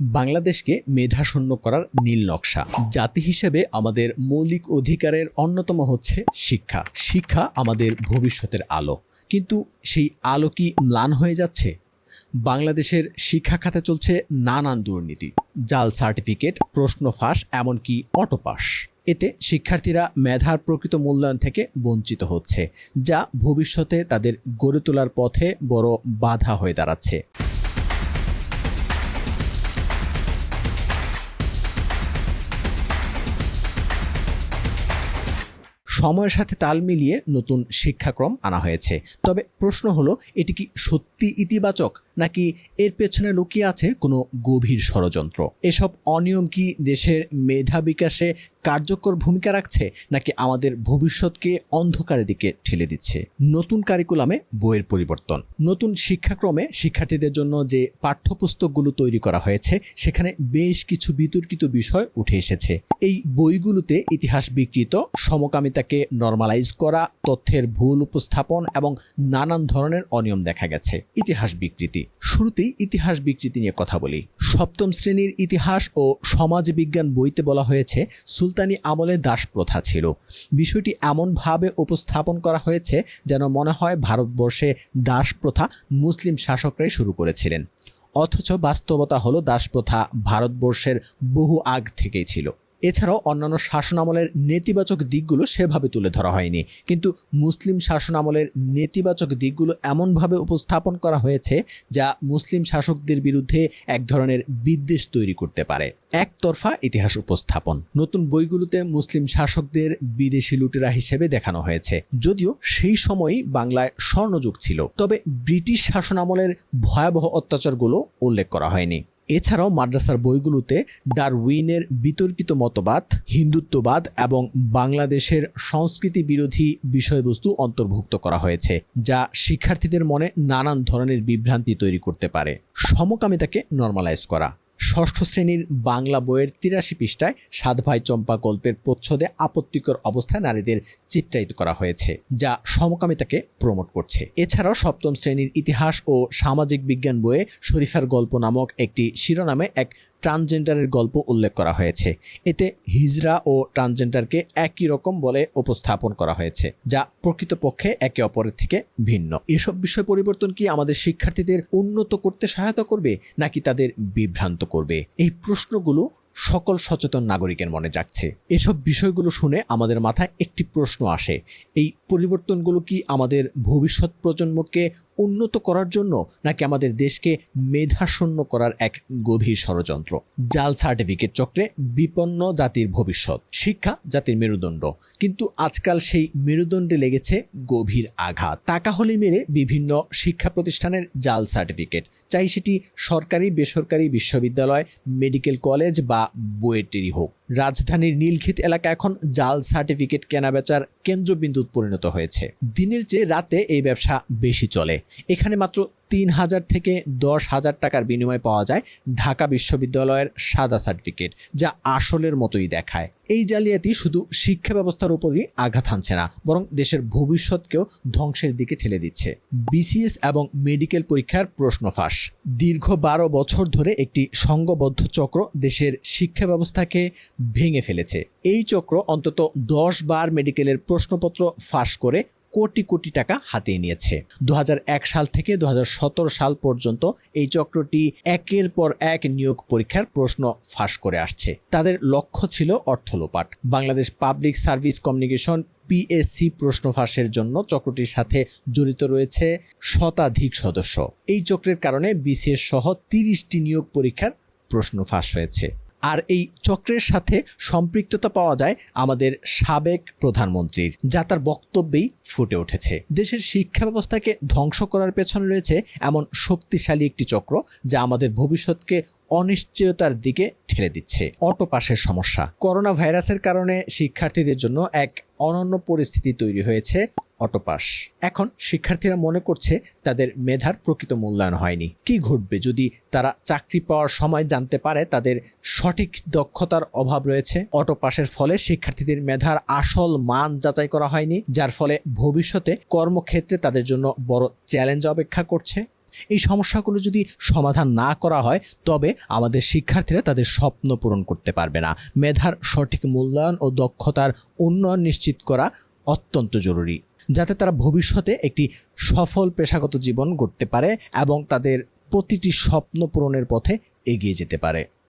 বাংলাদেশকে মেধাশূন্য করার নীল নকশা। জাতি হিসেবে আমাদের মৌলিক অধিকারের অন্যতম হচ্ছে শিক্ষা। শিক্ষা আমাদের ভবিষ্যতের আলো। কিন্তু সেই আলো কি ম্লান হয়ে যাচ্ছে? বাংলাদেশের শিক্ষা খাতে চলছে নানান দুর্নীতি। জাল সার্টিফিকেট, প্রশ্ন ফাঁস, এমনকি অটোপাস। এতে শিক্ষার্থীরা মেধার প্রকৃত মূল্যায়ন থেকে বঞ্চিত হচ্ছে, যা ভবিষ্যতে তাদের গড়ে তোলার পথে বড় বাধা হয়ে দাঁড়াচ্ছে। সময়ের সাথে তাল মিলিয়ে নতুন শিক্ষাক্রম আনা হয়েছে। তবে প্রশ্ন হলো, এটি কি সত্যি ইতিবাচক, নাকি এর পেছনে লুকিয়ে আছে কোনো গভীর ষড়যন্ত্র? এসব অনিয়ম কি দেশের মেধা বিকাশে কার্যকর ভূমিকা রাখছে, নাকি আমাদের ভবিষ্যৎকে অন্ধকারের দিকে ঠেলে দিচ্ছে? নতুন কারিকুলামে বইয়ের পরিবর্তন। নতুন শিক্ষাক্রমে শিক্ষার্থীদের জন্য যে পাঠ্যপুস্তকগুলো তৈরি করা হয়েছে, সেখানে বেশ কিছু বিতর্কিত বিষয় উঠে এসেছে। এই বইগুলোতে ইতিহাস বিকৃত সমকামিতাকে নর্মালাইজ করা, তথ্যের ভুল উপস্থাপন এবং নানান ধরনের অনিয়ম দেখা গেছে। ইতিহাস বিকৃতি। শুরুতেই ইতিহাস বিকৃতি নিয়ে কথা বলি। সপ্তম শ্রেণির ইতিহাস ও সমাজ বিজ্ঞান বইতে বলা হয়েছে, সুলতানি আমলে দাস প্রথা ছিল। বিষয়টি এমনভাবে উপস্থাপন করা হয়েছে যেন মনে হয় ভারতবর্ষে দাস প্রথা মুসলিম শাসকরাই শুরু করেছিলেন। অথচ বাস্তবতা হলো দাস প্রথা ভারতবর্ষের বহু আগ থেকেই ছিল। এছাড়াও অন্যান্য শাসনামলের নেতিবাচক দিকগুলো সেভাবে তুলে ধরা হয়নি। কিন্তু মুসলিম শাসনামলের নেতিবাচক দিকগুলো এমনভাবে উপস্থাপন করা হয়েছে যা মুসলিম শাসকদের বিরুদ্ধে এক ধরনের বিদ্বেষ তৈরি করতে পারে। একতরফা ইতিহাস উপস্থাপন। নতুন বইগুলোতে মুসলিম শাসকদের বিদেশি লুটেরা হিসেবে দেখানো হয়েছে। যদিও সেই সময়ই বাংলায় স্বর্ণযুগ ছিল। তবে ব্রিটিশ শাসনামলের ভয়াবহ অত্যাচারগুলো উল্লেখ করা হয়নি। এছাড়াও মাদ্রাসার বইগুলোতে ডারউইনের বিতর্কিত মতবাদ, হিন্দুত্ববাদ এবং বাংলাদেশের সংস্কৃতি বিরোধী বিষয়বস্তু অন্তর্ভুক্ত করা হয়েছে, যা শিক্ষার্থীদের মনে নানান ধরনের বিভ্রান্তি তৈরি করতে পারে। সমকামিতাকে নর্মালাইজ করা। ষষ্ঠ শ্রেণির বাংলা বইয়ের তিরাশি পৃষ্ঠায় সাত ভাই চম্পা গল্পের প্রচ্ছদে আপত্তিকর অবস্থায় নারীদের চিত্রায়িত করা হয়েছে, যা সমকামিতাকে প্রমোট করছে। এছাড়াও সপ্তম শ্রেণির ইতিহাস ও সামাজিক বিজ্ঞান বইয়ে শরীফার গল্প নামক একটি শিরোনামে এক ট্রান্সজেন্ডারের গল্প উল্লেখ করা হয়েছে। এতে হিজরা ও ট্রান্সজেন্ডারকে একই রকম বলে উপস্থাপন করা হয়েছে, যা প্রকৃতপক্ষে একে অপরের থেকে ভিন্ন। এসব বিষয় পরিবর্তন কি আমাদের শিক্ষার্থীদের উন্নত করতে সহায়তা করবে, নাকি তাদের বিভ্রান্ত করবে? এই প্রশ্নগুলো সকল সচেতন নাগরিকের মনে জাগছে। এসব বিষয়গুলো শুনে আমাদের মাথায় একটি প্রশ্ন আসে। এই পরিবর্তনগুলো কি আমাদের ভবিষ্যৎ প্রজন্মকে উন্নত করার জন্য নাকি আমাদের দেশকে মেধাশূন্য করার এক গভীর ষড়যন্ত্র? জাল সার্টিফিকেট চক্রে বিপন্ন জাতির ভবিষ্যৎ, শিক্ষা জাতির মেরুদণ্ড। কিন্তু আজকাল সেই মেরুদণ্ডে লেগেছে গভীর আঘাত। টাকা হলে মেরে বিভিন্ন শিক্ষা প্রতিষ্ঠানের জাল সার্টিফিকেট, চাই সেটি সরকারি, বেসরকারি বিশ্ববিদ্যালয়, মেডিকেল কলেজ বা বুয়েটেরই হোক। রাজধানীর নীলক্ষিত এলাকা এখন জাল সার্টিফিকেট কেনাবেচার কেন্দ্রবিন্দু পরিণত হয়েছে। দিনের চেয়ে রাতে এই ব্যবসা বেশি চলে। এখানে মাত্র তিন হাজার থেকে দশ হাজার টাকার বিনিময়ে পাওয়া যায় ঢাকা বিশ্ববিদ্যালয়ের সাদা সার্টিফিকেট, যা আসলের মতোই দেখায়। এই জালিয়াতি শুধু শিক্ষা ব্যবস্থার উপরই আঘাত হানছে না, বরং দেশের ভবিষ্যৎকেও ধ্বংসের দিকে ঠেলে দিচ্ছে। বিসিএস এবং মেডিকেল পরীক্ষার প্রশ্ন ফাঁস। দীর্ঘ বারো বছর ধরে একটি সংঘবদ্ধ চক্র দেশের শিক্ষা ব্যবস্থাকে ভেঙে ফেলেছে। এই চক্র অন্তত দশ বার মেডিকেলের প্রশ্নপত্র ফাঁস করে কোটি কোটি টাকা হাতিয়ে নিয়েছে। দু হাজার এক সাল থেকে দু হাজার সতেরো সাল পর্যন্ত এই চক্রটি একের পর এক নিয়োগ পরীক্ষার প্রশ্ন ফাঁস করে আসছে। তাদের লক্ষ্য ছিল অর্থ লোপাট Bangladesh public service communication PSC প্রশ্ন ফাঁসের জন্য চক্রটির সাথে জড়িত রয়েছে শতাধিক সদস্য। এই চক্রের কারণে বিসিএস সহ তিরিশটি নিয়োগ পরীক্ষার প্রশ্ন ফাঁস হয়েছে। আর এই চক্রের সাথে সম্পৃক্ততা পাওয়া যায় আমাদের সাবেক প্রধানমন্ত্রীর, যা তার বক্তব্যেই ফুটে উঠেছে। দেশের শিক্ষা ব্যবস্থাকে ধ্বংস করার পেছনে রয়েছে এমন শক্তিশালী একটি চক্র, যা আমাদের ভবিষ্যৎকে অনিশ্চয়তার দিকে ঠেলে দিচ্ছে। অটো পাসের সমস্যা। করোনা ভাইরাসের কারণে শিক্ষার্থীদের জন্য এক অনন্য পরিস্থিতি তৈরি হয়েছে। অটোপাস। এখন শিক্ষার্থীরা মনে করছে তাদের মেধার প্রকৃত মূল্যায়ন হয়নি। কি ঘটবে যদি তারা চাকরি পাওয়ার সময় জানতে পারে তাদের সঠিক দক্ষতার অভাব রয়েছে? অটোপাসের ফলে শিক্ষার্থীদের মেধার আসল মান যাচাই করা হয়নি, যার ফলে ভবিষ্যতে কর্মক্ষেত্রে তাদের জন্য বড় চ্যালেঞ্জ অপেক্ষা করছে? এই সমস্যাগুলো যদি সমাধান না করা হয়, তবে আমাদের শিক্ষার্থীরা তাদের স্বপ্ন পূরণ করতে পারবে না। মেধার সঠিক মূল্যায়ন ও দক্ষতার উন্নয়ন নিশ্চিত করা অত্যন্ত জরুরি, যাতে তারা ভবিষ্যতে একটি সফল পেশাগত জীবন গড়তে পারে এবং তাদের প্রতিটি স্বপ্ন পূরণের পথে এগিয়ে যেতে পারে।